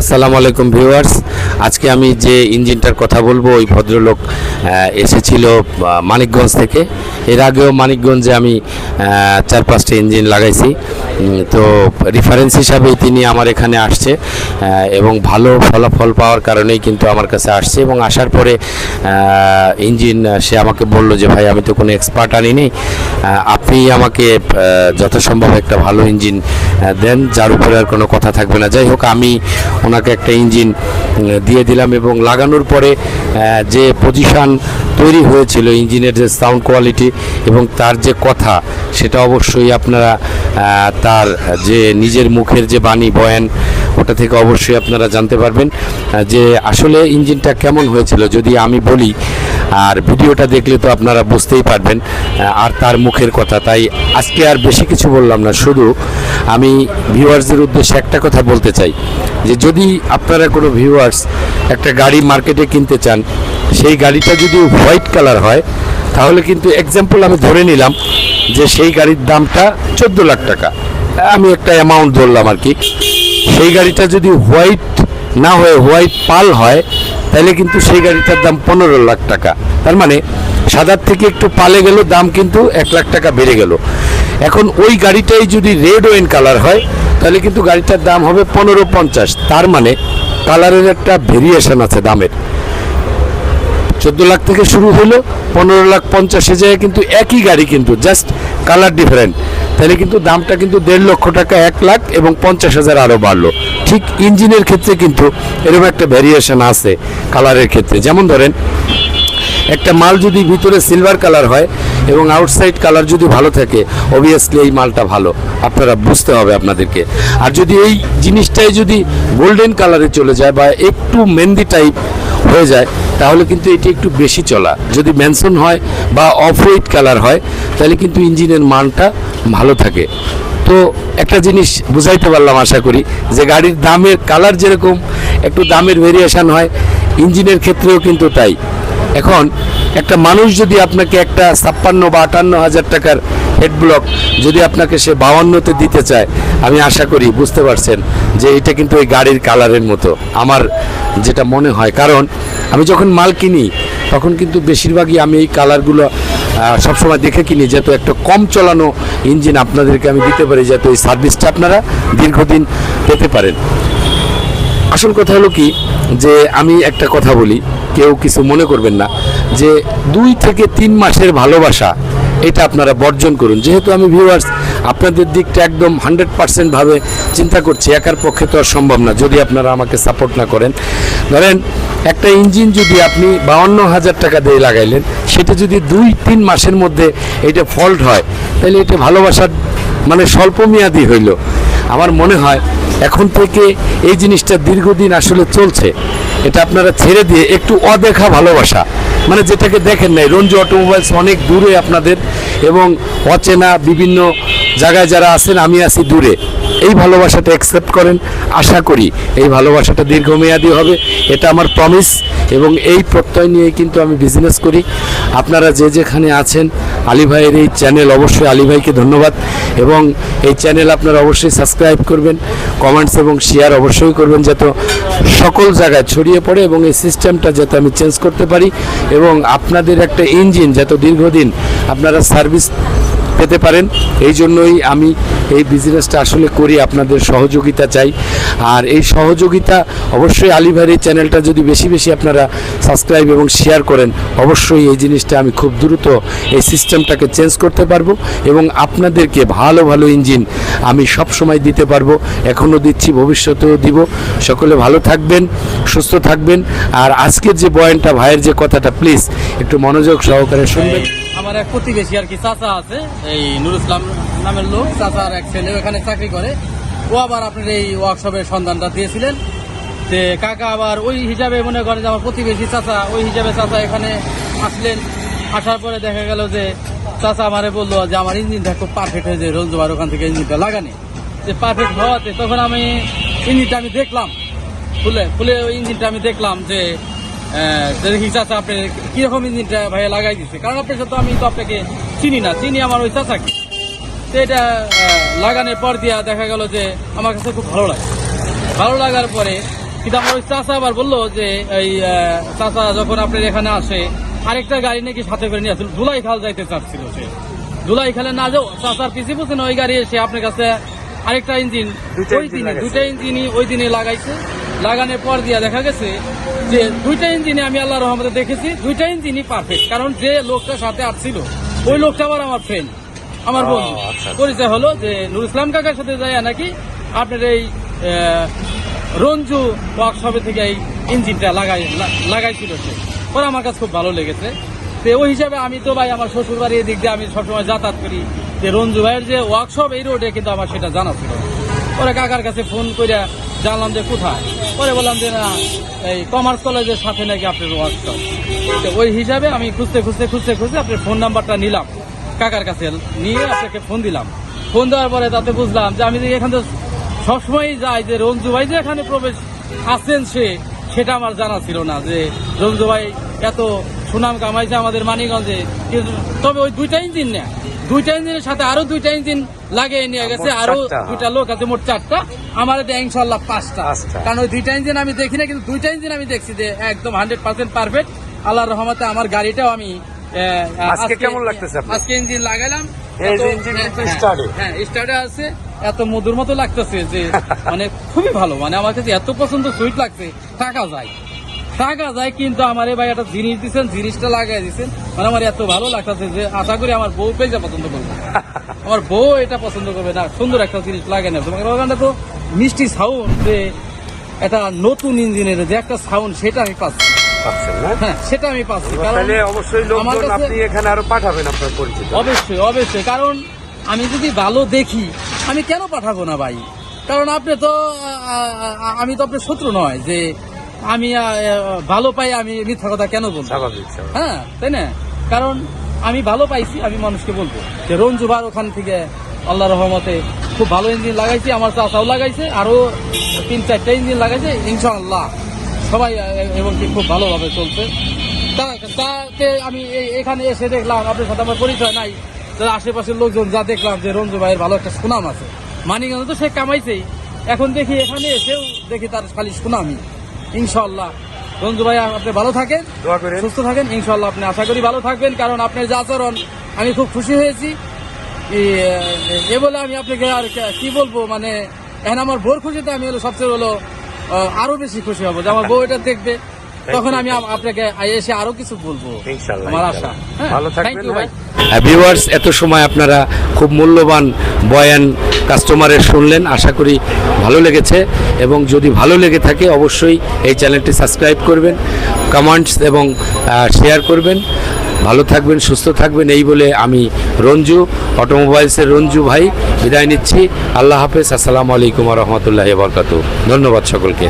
আসসালামু আলাইকুম ভিউয়ার্স। আজকে আমি যে ইঞ্জিনটার কথা বলব, ওই ভদ্রলোক এসেছিল মানিকগঞ্জ থেকে। এর আগেও মানিকগঞ্জে আমি চার পাঁচটা ইঞ্জিন লাগাইছি। তো রেফারেন্স হিসাবেই তিনি আমার এখানে আসছে এবং ভালো ফলাফল পাওয়ার কারণেই কিন্তু আমার কাছে আসছে এবং আসার পরে ইঞ্জিন সে আমাকে বলল যে, ভাই, আমি তো কোনো এক্সপার্ট আনি নেই আপনি আমাকে যথাসম্ভব একটা ভালো ইঞ্জিন দেন, যার উপরে আর কোনো কথা থাকবে না। যাই হোক, আমি ওনাকে একটা ইঞ্জিন দিয়ে দিলাম এবং লাগানোর পরে যে পজিশান তৈরি হয়েছিল ইঞ্জিনের যে সাউন্ড কোয়ালিটি এবং তার যে কথা, সেটা অবশ্যই আপনারা তার যে নিজের মুখের যে বাণী বয়ান, ওটা থেকে অবশ্যই আপনারা জানতে পারবেন যে আসলে ইঞ্জিনটা কেমন হয়েছিল, যদি আমি বলি, আর ভিডিওটা দেখলে তো আপনারা বুঝতেই পারবেন আর তার মুখের কথা, তাই আজকে আর বেশি কিছু বললাম না, শুধু আমি ভিউয়ার্সদের উদ্দেশ্যে একটা কথা বলতে চাই, যে যদি আপনারা কোনো ভিউয়ার্স একটা গাড়ি মার্কেটে কিনতে চান, সেই গাড়িটা যদি হোয়াইট কালার হয়, তাহলে কিন্তু এক্সাম্পল আমি ধরে নিলাম যে সেই গাড়ির দামটা চোদ্দ লাখ টাকা। আমি একটা অ্যামাউন্ট ধরলাম আর কি। সেই গাড়িটা যদি হোয়াইট না হয়ে হোয়াইট পাল হয়, তাহলে কিন্তু সেই গাড়িটার দাম পনেরো লাখ টাকা। তার মানে সাদার থেকে একটু পালে গেল, দাম কিন্তু এক লাখ টাকা বেড়ে গেল। এখন ওই গাড়িটাই যদি রেড ওয়েন কালার হয়, তাহলে কিন্তু গাড়িটার দাম হবে পনেরো পঞ্চাশ। তার মানে কালারের একটা ভেরিয়েশন আছে দামের। চোদ্দ লাখ থেকে শুরু হলো, পনেরো লাখ পঞ্চাশে যায় কিন্তু একই গাড়ি কিন্তু জাস্ট কালার ডিফারেন্ট তাহলে কিন্তু দামটা কিন্তু দেড় লক্ষ টাকা এক লাখ এবং পঞ্চাশ হাজার আরও বাড়লো। ঠিক ইঞ্জিনের ক্ষেত্রে কিন্তু এরকম একটা ভ্যারিয়েশন আছে কালারের ক্ষেত্রে। যেমন ধরেন, একটা মাল যদি ভিতরে সিলভার কালার হয় এবং আউটসাইড কালার যদি ভালো থাকে অবভিয়াসলি এই মালটা ভালো। আপনারা বুঝতে হবে আপনাদেরকে। আর যদি এই জিনিসটাই যদি গোল্ডেন কালারে চলে যায় বা একটু মেহেন্দি টাইপ হয়ে যায়, তাহলে কিন্তু এটি একটু বেশি চলা। যদি ম্যানসন হয় বা অফ হোয়াইট কালার হয়, তাহলে কিন্তু ইঞ্জিনের মানটা ভালো থাকে। তো একটা জিনিস বুঝাইতে পারলাম আশা করি, যে গাড়ির দামের কালার যেরকম, একটু দামের ভেরিয়েশান হয়, ইঞ্জিনের ক্ষেত্রেও কিন্তু তাই। এখন একটা মানুষ যদি আপনাকে একটা ছাপ্পান্ন বা আটান্ন হাজার টাকার হেড ব্লক যদি আপনাকে সে বাউান্নতে দিতে চায়, আমি আশা করি বুঝতে পারছেন যে এটা কিন্তু ওই গাড়ির কালারের মতো, আমার যেটা মনে হয়। কারণ আমি যখন মাল কিনি, তখন কিন্তু বেশিরভাগই আমি এই কালারগুলো সবসময় দেখে কিনি, যাতে একটা কম চলানো ইঞ্জিন আপনাদেরকে আমি দিতে পারি, যাতে এই সার্ভিসটা আপনারা দীর্ঘদিন পেতে পারেন। আসল কথা হলো কি, যে আমি একটা কথা বলি কেউ কিছু মনে করবেন না যে দুই থেকে তিন মাসের ভালোবাসা, এটা আপনারা বর্জন করুন। যেহেতু আমি ভিউয়ার্স আপনাদের দিকটা একদম হান্ড্রেড পার্সেন্ট ভাবে চিন্তা করছি, একার পক্ষে তো আর সম্ভব না, যদি আপনারা আমাকে সাপোর্ট না করেন। ধরেন, একটা ইঞ্জিন যদি আপনি বাউন্ন হাজার টাকা দিয়ে লাগাইলেন, সেটা যদি দুই তিন মাসের মধ্যে এটা ফল্ট হয়, তাহলে এটা ভালোবাসার মানে স্বল্প মেয়াদি হইল। আমার মনে হয়, এখন থেকে এই জিনিসটা দীর্ঘদিন আসলে চলছে। এটা আপনারা ছেড়ে দিয়ে একটু অদেখা ভালোবাসা। মানে যেটাকে দেখেন নাই, রঞ্জু অটোমোবাইলস অনেক দূরে আপনাদের এবং অচেনা বিভিন্ন জায়গায় যারা আছেন, আমি আছি দূরে। এই ভালোবাসাটা অ্যাকসেপ্ট করেন, আশা করি এই ভালোবাসাটা দীর্ঘমেয়াদী হবে। এটা আমার প্রমিস এবং এই প্রত্যয় নিয়ে কিন্তু আমি বিজনেস করি। আপনারা যে যেখানে আছেন আলী ভাইয়ের এই চ্যানেল অবশ্যই আলী ভাইকে ধন্যবাদ। এবং এই চ্যানেল আপনারা অবশ্যই সাবস্ক্রাইব করবেন কমেন্টস এবং শেয়ার অবশ্যই করবেন যাতে সকল জায়গায় ছড়িয়ে পড়ে এবং এই সিস্টেমটা যাতে আমি চেঞ্জ করতে পারি। এবং আপনাদের একটা ইঞ্জিন যাতে দীর্ঘদিন আপনারা সার্ভিস পেতে পারেন। এই জন্যই আমি এই বিজনেসটা আসলে করি, আপনাদের সহযোগিতা চাই। আর এই সহযোগিতা অবশ্যই আলী ভাইয়ের এই চ্যানেলটা যদি বেশি বেশি আপনারা সাবস্ক্রাইব এবং শেয়ার করেন, অবশ্যই এই জিনিসটা আমি খুব দ্রুত এই সিস্টেমটাকে চেঞ্জ করতে পারব এবং আপনাদেরকে ভালো ভালো ইঞ্জিন আমি সব সময় দিতে পারব। এখনও দিচ্ছি, ভবিষ্যতেও দিব। সকলে ভালো থাকবেন, সুস্থ থাকবেন। আর আজকের যে বয়ানটা, ভাইয়ের যে কথাটা প্লিজ একটু মনোযোগ সহকারে শুনবেন। আমার এক প্রতিবেশী আর কি, চাচা আছে। এই নুর ইসলাম নামের লোক, চাচার এক ছেলে ওখানে চাকরি করে। ও আবার আপনার এই ওয়ার্কশপের সন্ধানটা দিয়েছিলেন। যে কাকা আবার ওই হিসাবে মনে করেন যে আমার প্রতিবেশী চাচা, ওই হিসাবে চাচা এখানে আসলেন। আসার পরে দেখা গেল যে চাচা আমারে বলল যে আমার ইঞ্জিনটা খুব পারফেক্ট হয়েছে রঞ্জুবার ওখান থেকে ইঞ্জিনটা লাগানি। যে পারফেক্ট হওয়াতে তখন আমি ইঞ্জিনটা আমি দেখলাম। খুলে খুলে ওই ইঞ্জিনটা আমি দেখলাম যে দেখি চাচা আপনি কীরকম ইঞ্জিনটা ভাইয়া লাগাই দিচ্ছে কারণ আপনার সাথে আমি তো আপনাকে চিনি না। চিনি আমার ওই চাচাকে তো এটা লাগানোর পর দিয়া দেখা গেল যে আমার কাছে খুব ভালো লাগে। ভালো লাগার পরে কিন্তু আমার ওই চাচা আবার বলল যে এই চাচা যখন আপনার এখানে আসে আরেকটা গাড়ি নাকি সাথে করে নিয়ে আসছিল ধুলাই খাল যাইতে চাচ্ছিল সে। ধুলাই খালে না যাও চাচার পিছিয়ে বসে ওই গাড়ি এসে আপনার কাছে আরেকটা ইঞ্জিন ওই দিনে। দুইটা ইঞ্জিনই ওই দিনে লাগাইছে। লাগানোর পর দিয়া দেখা গেছে যে দুইটা ইঞ্জিনে আমি আল্লাহ রহমতে দেখেছি দুইটা ইঞ্জিনই পারফেক্ট কারণ যে লোকটা সাথে আসছিল ওই লোকটা আবার আমার ফ্রেন্ড আমার বন্ধু। আচ্ছা, আচ্ছা। পরিচয় হলো যে নুর ইসলাম কাকার সাথে যায় নাকি আপনার এই রঞ্জু ওয়ার্কশপে থেকে এই ইঞ্জিনটা লাগাই লাগাইছিল সে। পরে আমার কাছে খুব ভালো লেগেছে। তো ওই হিসাবে আমি তো ভাই আমার শ্বশুর বাড়ির দিক দিয়ে আমি সবসময় যাতায়াত করি। যে রঞ্জু ভাইয়ের যে ওয়ার্কশপ এই রোডে কিন্তু আমার সেটা জানা ছিল। পরে কাকার কাছে ফোন করে জানলাম যে কোথায়? পরে বললাম যে না এই কমার্স কলেজের সাথে নাকি আপনার ওয়ার্কশপ তো ওই হিসাবে আমি খুঁজতে খুঁজতে খুঁজতে খুঁজতে আপনার ফোন নাম্বারটা নিলাম। কাকার কাছে নিয়ে আপনাকে ফোন দিলাম। ফোন দেওয়ার পরে তাতে বুঝলাম যে আমি যে এখান থেকে সবসময়ই যাই যে রঞ্জু ভাই যে এখানে প্রবেশ আছেন সে, সেটা আমার জানা ছিল না যে রঞ্জু ভাই এত সুনাম কামাইছে আমাদের মানিগঞ্জে কিন্তু তবে ওই দুইটা ইঞ্জিন না দুইটা ইঞ্জিনের সাথে আরও দুইটা ইঞ্জিন লাগিয়ে নিয়ে গেছে আরও দুইটা লোক আছে মোট চারটা। আমার ইনশাল্লাহ পাঁচটা। কারণ ওই দুইটা ইঞ্জিন আমি দেখি না কিন্তু দুইটা ইঞ্জিন আমি দেখছি যে একদম হান্ড্রেড পার্সেন্ট পারফেক্ট। আল্লাহর রহমতে আমার গাড়িটাও আমি আজকে কেমন লাগতেছে আজকে ইঞ্জিন কিন্তু হ্যাঁ, স্টার্টে আছে। এত মধুর মতো লাগতেছে যে মানে খুবই ভালো। মানে আমার কাছে এত পছন্দ সুইট লাগছে টাকা যায়। টাকা যায় কিন্তু আমার এই ভাই একটা জিনিস দিচ্ছেন জিনিসটা লাগাই দিচ্ছেন মানে আমার এত ভালো লাগতেছে যে আশা করি আমার বউ পেয়ে পছন্দ করবে। আমার বউ এটা পছন্দ করবে না সুন্দর একটা জিনিস লাগে না তোমার ওখানে তো মিষ্টি সাউন্ড যে একটা নতুন ইঞ্জিনের যে একটা সাউন্ড সেটা আমি পাচ্ছি। হ্যাঁ সেটা আমি পাচ্ছি। তাহলে অবশ্যই আমার লোকজন কাছে- আপনি এখানে আরও পাঠাবেন আপনার পরিচিত। অবশ্যই অবশ্যই। কারণ আমি যদি ভালো দেখি আমি কেন পাঠাবো না ভাই? কারণ আপনি তো আমি তো আপনার শত্রু নয় যে আমি ভালো পাই আমি মিথ্যা কথা কেন বলব। হ্যাঁ তাই না? কারণ আমি ভালো পাইছি আমি মানুষকে বলব। যে রঞ্জু বার ওখান থেকে আল্লাহ রহমতে খুব ভালো ইঞ্জিন লাগাইছি আমার চাচাও লাগাইছে আরও তিন চারটা ইঞ্জিন লাগাইছে ইনশাআল্লাহ। সবাই এবং কি খুব ভালোভাবে চলছে। তাতে আমি এখানে এসে দেখলাম আপনার সাথে আমার পরিচয় নাই তার আশেপাশের লোকজন যা দেখলাম যে রঞ্জু ভাইয়ের ভালো একটা সুনাম আছে। মানিগঞ্জ তো সে কামাইছেই। এখন দেখি এখানে এসেও দেখি তার খালি সুনামই। ইনশাল্লাহ রঞ্জু ভাই আপনি ভালো থাকেন। সুস্থ থাকেন। ইনশাল্লাহ আপনি আশা করি ভালো থাকবেন কারণ আপনার যে আচরণ আমি খুব খুশি হয়েছি। এ- বলে আমি আপনাকে আর কি বলব মানে এখন আমার বোর খুশিতে আমি হলো সবচেয়ে হলো আরও বেশি খুশি হব যে আমার বউ এটা দেখবে। তখন আমি আপনাকে এসে আরও কিছু বলব। আমার আশা হ্যাঁ, ভালো থাকবেন, thank ভাই। হ্যাঁ। ভিউয়ার্স এত সময় আপনারা খুব মূল্যবান বয়ান কাস্টমারের শুনলেন আশা করি ভালো লেগেছে। এবং যদি ভালো লেগে থাকে অবশ্যই এই চ্যানেলটি সাবস্ক্রাইব করবেন কমেন্টস এবং শেয়ার করবেন। ভালো থাকবেন সুস্থ থাকবেন এই বলে আমি রঞ্জু অটোমোবাইলসের রঞ্জু ভাই বিদায় নিচ্ছি। আল্লাহ হাফেজ আসসালামু আলাইকুম রহমতুল্লাহ বরকাত ধন্যবাদ সকলকে।